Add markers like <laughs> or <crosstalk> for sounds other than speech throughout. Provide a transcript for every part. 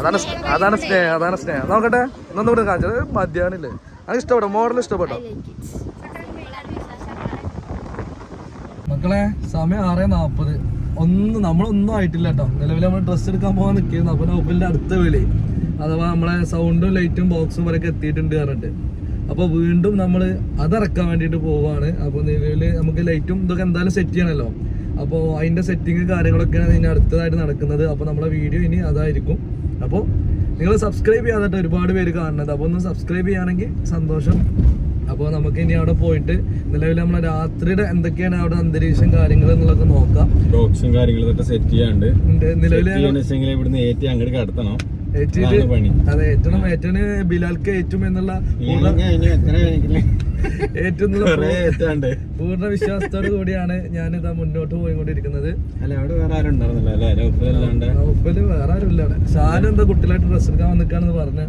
അതാണ് അതാണ് സ്നേഹം അതാണ് സ്നേഹം. നോക്കട്ടെ ഒന്നും കൂടെ കാണിച്ചത് മദ്യാണില്ലേ. അത് ഇഷ്ടപ്പെട്ടോ? മോഡൽ ഇഷ്ടപ്പെട്ടോ? മക്കളെ സമയം ആറ് നാപ്പത്. ഒന്നും നമ്മളൊന്നും ആയിട്ടില്ല കേട്ടോ. നിലവിൽ നമ്മൾ ഡ്രസ്സ് എടുക്കാൻ പോകാൻ നിൽക്കുന്നു. അപ്പൊ നോബലിന്റെ അടുത്ത വിളി. അഥവാ നമ്മളെ സൗണ്ടും ലൈറ്റും ബോക്സും വരെയൊക്കെ എത്തിയിട്ടുണ്ട് പറഞ്ഞിട്ട്. അപ്പൊ വീണ്ടും നമ്മൾ അതിറക്കാൻ വേണ്ടിയിട്ട് പോവാണ്. അപ്പൊ നിലവിൽ നമുക്ക് ലൈറ്റും ഇതൊക്കെ എന്തായാലും സെറ്റ് ചെയ്യണമല്ലോ അപ്പോൾ അതിന്റെ സെറ്റിങ് കാര്യങ്ങളൊക്കെയാണ് ഇനി അടുത്തതായിട്ട് നടക്കുന്നത്. അപ്പോൾ നമ്മുടെ വീഡിയോ ഇനി അതായിരിക്കും. അപ്പോൾ നിങ്ങൾ സബ്സ്ക്രൈബ് ചെയ്യാതെ ഒരുപാട് പേര് കാണുന്നത് അപ്പോൾ ഒന്ന് സബ്സ്ക്രൈബ് ചെയ്യുകയാണെങ്കിൽ സന്തോഷം. അപ്പോൾ നമുക്ക് ഇനി അവിടെ പോയിട്ട് നിലവിൽ നമ്മളെ രാത്രിയുടെ എന്തൊക്കെയാണ് അവിടെ അന്തരീക്ഷം കാര്യങ്ങൾ എന്നുള്ളതൊക്കെ നോക്കാം. ബോക്സും കാര്യങ്ങളും ഇതൊക്കെ സെറ്റ് ചെയ്യാണ്ട് നിലവിൽ ഇവിടുന്ന് ഏറ്റി അങ്ങോട്ട് കടത്തണം. അതെ ഏറ്റവും ഏറ്റവും ബിലാൽക്ക് ഏറ്റവും എന്നുള്ള ഏറ്റവും പൂർണ വിശ്വാസത്തോടു കൂടിയാണ് ഞാൻ ഇതാ മുന്നോട്ട് പോയിക്കൊണ്ടിരിക്കുന്നത്. അല്ല അവിടെ വേറെ ഉപ്പൽ ആരുമില്ല ഷാനും എന്താ കുട്ടികളായിട്ട് ഡ്രസ്സ് എടുക്കാൻ വന്നിക്കാണെന്ന് പറഞ്ഞു.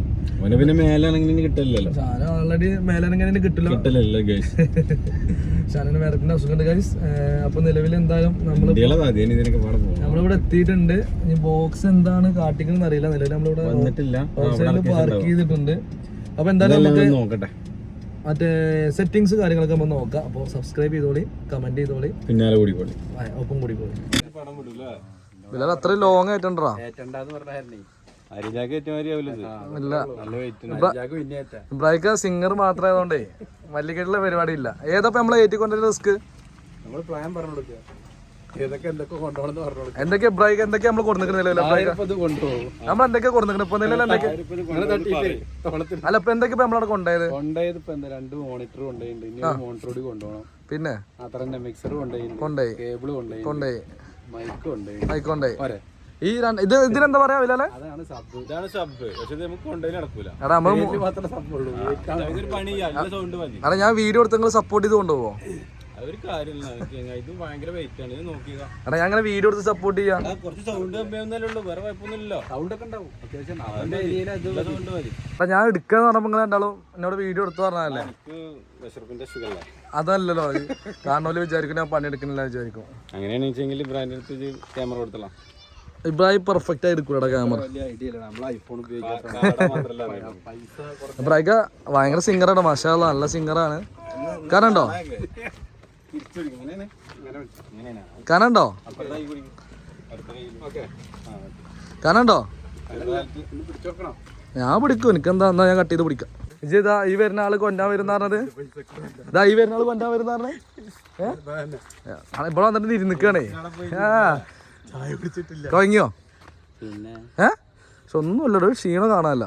പിന്നെ മേലാണെങ്കിൽ കിട്ടില്ലല്ലോ ഷാനും ഓൾറെഡി മേലനങ്ങനെ കിട്ടില്ല. കിട്ടില്ല ഗൈസ് <laughs> ഷാനിന് വേറെ അസുഖമുണ്ട് ഗൈസ് അപ്പൊ നിലവിൽ എന്തായാലും നമ്മൾ നമ്മളിവിടെ എത്തിയിട്ടുണ്ട്. ഇനി ബോക്സ് എന്താണ് കാട്ടിക്കണെന്ന് അറിയില്ല. നിലവിൽ നമ്മളിവിടെ പാർക്ക് ചെയ്തിട്ടുണ്ട്. അപ്പൊ എന്തായാലും നമുക്ക് നോക്കട്ടെ. മറ്റേ സെറ്റിങ്സ് കാര്യങ്ങളൊക്കെ നമ്മൾ നോക്കാം. അപ്പോൾ സബ്സ്ക്രൈബ് ചെയ്തോളി കമന്റ് ചെയ്തോളി. പിന്നാലെ കൂടി പോളി. ഒപ്പം കൂടി പോയി ബിലാൽ അത്രയും ലോങ് ആയിട്ടുണ്ടാ? ഇബ്രാഹിക്ക സിംഗർ മാത്രമായതുകൊണ്ടേ മല്ലിക്കെട്ടിലെ പരിപാടി ഇല്ല. ഏതപ്പോ നമ്മളെ ഏറ്റിക്കൊണ്ടൊരു റിസ്ക് നമ്മൾ പ്ലാൻ പറഞ്ഞു കൊടുക്കുക ഏതൊക്കെ എന്തൊക്കെ ഇബ്രാഹിക്ക എന്തൊക്കെ നമ്മൾ നമ്മൾ എന്തൊക്കെ കൊടുക്കുന്നത് ഇപ്പൊ നിലവിൽ എന്തൊക്കെ അല്ല ഇപ്പൊ എന്തൊക്കെ ഇപ്പൊ നമ്മളവിടെ കൊണ്ടുപോയത്? കൊണ്ടുപോയത് ഇപ്പൊ എന്താ? രണ്ട് മോണിറ്റർ കൊണ്ടുപോയിട്ടുണ്ട്. ഇനി ഒരു മോണിറ്റർ കൂടി കൊണ്ടുപോകണം. പിന്നെ? അത്ര മിക്സർ കൊണ്ടുപോയി. കേബിൾ കൊണ്ടുപോയി. കൊണ്ടുപോയി. മൈക്ക് കൊണ്ടുപോയി. മൈക്ക് പോരെ. ഈ രണ്ട് ഇത് ഇതിനെന്താ പറയാ ബിലാലെ? അതാണ് സബ്. ഇതാണ് സബ്. പക്ഷെ നമുക്ക് കൊണ്ടുപോയി നടക്കൂല. പണി എടാ ഞാൻ വീഡിയോ എടുത്ത് നിങ്ങൾ സപ്പോർട്ട് ചെയ്ത് കൊണ്ടുപോകോ അതൊരു കാര്യമില്ല. ഇത് ഭയങ്കര വെയിറ്റ് ആണ്. ഇത് നോക്കിയ എടാ ഞാൻ അങ്ങനെ വീഡിയോ എടുത്ത് സപ്പോർട്ട് ചെയ്യാം. കുറച്ച് സൗണ്ട് ഉള്ളൂ. വേറെ കുഴപ്പമൊന്നുമില്ലോ സൗണ്ട് ഒക്കെ ഉണ്ടാവും. അത്യാവശ്യം സൗണ്ട് മതി. എടാ ഞാൻ എടുക്കാന്ന് പറഞ്ഞപ്പോ നിങ്ങൾ രണ്ടാളും എന്നോട് വീഡിയോ എടുത്തു പറഞ്ഞല്ലേ അതല്ലല്ലോ കാണോൽ വിചാരിക്കും ഞാൻ പണിയെടുക്കുന്നില്ല വിചാരിക്കും. അങ്ങനെയാണെന്ന് വെച്ചെങ്കിൽ ബ്രാൻഡ് എടുത്ത് ക്യാമറ കൊടുത്തலாம் ഇബ്രാഹിം പെർഫെക്റ്റ് ആയി എടുക്കൂടാ ക്യാമറ വലിയ ഐഡിയ ഇല്ല നമ്മൾ ഐഫോൺ ഉപയോഗിക്കാൻ പൈസ ഇബ്രാഹിക്ക ഭയങ്കര സിംഗറാണ് മഷാല നല്ല സിംഗറാണ് കാരണോ കാരണോ കാരണോ ഞാൻ പിടിക്കും എനിക്കെന്താ എന്നാ ഞാൻ കട്ട് ചെയ്ത് പിടിക്കാം. ഇതാ ഈ വരുന്ന ആൾ കൊണ്ടാൻ വരുന്ന പറഞ്ഞത്? ഇതാ ഈ വരുന്ന ആൾ കൊണ്ടാൻ വരുന്ന പറഞ്ഞേ ഏഹ് ഇവിടെ വന്നിട്ട് ഇരുന്നിക്കണേ ആ പിന്നെ? ഏ? പക്ഷെ ഒന്നുമില്ലടോ ഒരു ക്ഷീണം കാണാനല്ല.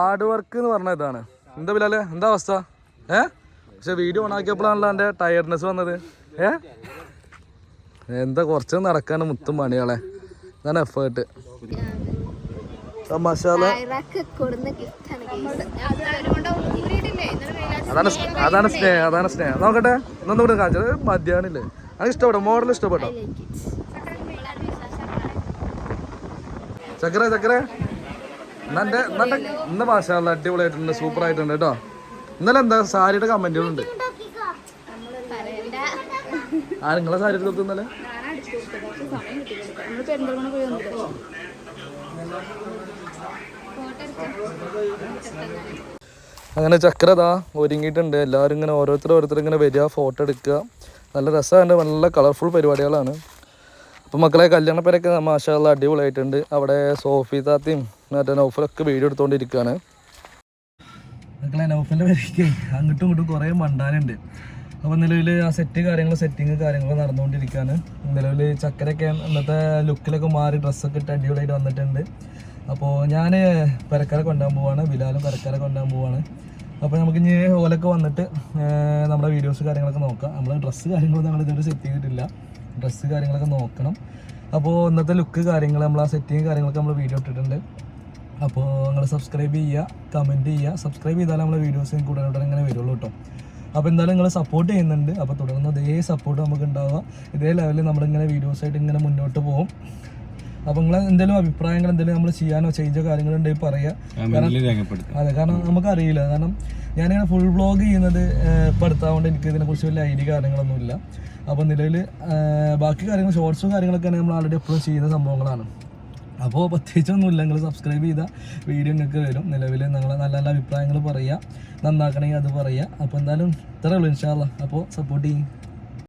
ഹാർഡ് വർക്ക് എന്ന് പറഞ്ഞ ഇതാണ്. എന്താ ബിലാലെ? എന്താ അവസ്ഥ? ഏ? പക്ഷെ വീഡിയോ ഓൺ ആക്കിയപ്പോഴാണല്ലോ എന്റെ ടയർഡ്നെസ് വന്നത്. ഏ? എന്താ കുറച്ച് നടക്കാണ് മുത്തും പണിയാളെ. ഇതാണ് എഫേർട്ട് മസാല അതാണ് അതാണ് സ്നേഹം അതാണ് സ്നേഹം. നോക്കട്ടെ ഇന്നൊന്നും കൂടെ കാണിച്ചത് മധ്യാഹ്നില്ലേ അത് ഇഷ്ടപ്പെട്ടോ? മോഡൽ ഇഷ്ടപ്പെട്ടോ ചക്കര ചക്കര. എന്നെ എന്നെ ഇന്ന് മാഷാല്ല അടിപൊളിയായിട്ടുണ്ട്. സൂപ്പർ ആയിട്ടുണ്ട് കേട്ടോ. ഇന്നലെ എന്താ? സാരിയുടെ കമന്റുകളുണ്ട് ആ നിങ്ങളെ സാരി എടുത്തു ഇന്നലെ? അങ്ങനെ ചക്രതാ ഒരുങ്ങിയിട്ടുണ്ട്. എല്ലാവരും ഇങ്ങനെ ഓരോരുത്തർ ഓരോരുത്തർ ഇങ്ങനെ വരിക ഫോട്ടോ എടുക്കുക. നല്ല രസമുണ്ട് നല്ല കളർഫുൾ പരിപാടികളാണ്. അപ്പോൾ മക്കളെ കല്യാണപ്പേരൊക്കെ മാഷാള്ള അടിപൊളിയായിട്ടുണ്ട്. അവിടെ സോഫി താത്തയും മറ്റേ നൗഫലൊക്കെ വീഡിയോ എടുത്തുകൊണ്ടിരിക്കുകയാണ് മക്കളെ നൗഫലിന്റെ പേരേക്ക് അങ്ങോട്ടും ഇങ്ങോട്ടും കുറേ മണ്ടാനുണ്ട്. അപ്പോൾ നിലവിൽ ആ സെറ്റ് കാര്യങ്ങൾ സെറ്റിങ് കാര്യങ്ങൾ നടന്നുകൊണ്ടിരിക്കുകയാണ് നിലവിൽ ചക്കരൊക്കെ ഇന്നത്തെ ലുക്കിലൊക്കെ മാറി ഡ്രസ്സൊക്കെ ഇട്ട് അടിപൊളിയായിട്ട് വന്നിട്ടുണ്ട്. അപ്പോൾ ഞാൻ പെരക്കാരെ കൊണ്ടുപോകാൻ പോവാണ്. ബിലാലും പെരക്കാരെ കൊണ്ടുപോകാൻ പോവാണ്. അപ്പോൾ നമുക്ക് ഇനി ഓലൊക്കെ വന്നിട്ട് നമ്മുടെ വീഡിയോസ് കാര്യങ്ങളൊക്കെ നോക്കാം. നമ്മൾ ഡ്രസ്സ് കാര്യങ്ങളൊന്നും നമ്മൾ ഇതുവരെ സെറ്റ് ചെയ്തിട്ടില്ല. ഡ്രസ്സ് കാര്യങ്ങളൊക്കെ നോക്കണം. അപ്പോൾ ഇന്നത്തെ ലുക്ക് കാര്യങ്ങൾ നമ്മൾ ആ സെറ്റിങ് കാര്യങ്ങളൊക്കെ നമ്മൾ വീഡിയോ ഇട്ടിട്ടുണ്ട്. അപ്പോൾ നിങ്ങൾ സബ്സ്ക്രൈബ് ചെയ്യുക കമന്റ് ചെയ്യുക സബ്സ്ക്രൈബ് ചെയ്താൽ നമ്മളെ വീഡിയോസ് കൂടുതൽ ഉടനെ ഇങ്ങനെ വരുള്ളൂ കേട്ടോ അപ്പോൾ എന്തായാലും നിങ്ങൾ സപ്പോർട്ട് ചെയ്യുന്നുണ്ട്. അപ്പോൾ തുടർന്ന് അതേ സപ്പോർട്ട് നമുക്ക് ഉണ്ടാവുക. ഇതേ ലെവലിൽ നമ്മളിങ്ങനെ വീഡിയോസായിട്ട് ഇങ്ങനെ മുന്നോട്ട് പോകും അപ്പോൾ നിങ്ങൾ എന്തെങ്കിലും അഭിപ്രായങ്ങൾ എന്തെങ്കിലും നമ്മൾ ചെയ്യാനോ ചേഞ്ചോ കാര്യങ്ങളുണ്ടെങ്കിൽ പറയാം. അതെ കാരണം നമുക്കറിയില്ല. കാരണം ഞാനിങ്ങനെ ഫുൾ വ്ളോഗ് ചെയ്യുന്നത് ഇതിനെ എനിക്ക് ഇതിനെക്കുറിച്ച് വലിയ ഐഡിയ കാര്യങ്ങളൊന്നും ഇല്ല. അപ്പോൾ നിലവിൽ ബാക്കി കാര്യങ്ങൾ ഷോർട്സും കാര്യങ്ങളൊക്കെ നമ്മൾ ആൾറെഡി എപ്പോഴും ചെയ്യുന്ന സംഭവങ്ങളാണ്. അപ്പോൾ പ്രത്യേകിച്ചൊന്നുമില്ല നിങ്ങൾ സബ്സ്ക്രൈബ് ചെയ്താൽ വീഡിയോ നിങ്ങൾക്ക് വരും. നിലവിൽ നിങ്ങൾ നല്ല നല്ല അഭിപ്രായങ്ങൾ പറയുക നന്നാക്കണമെങ്കിൽ അത് പറയുക അപ്പോൾ എന്തായാലും ഇത്രയേ ഉള്ളൂ ഇൻഷാല്ല അപ്പോൾ സപ്പോർട്ട് ചെയ്യും.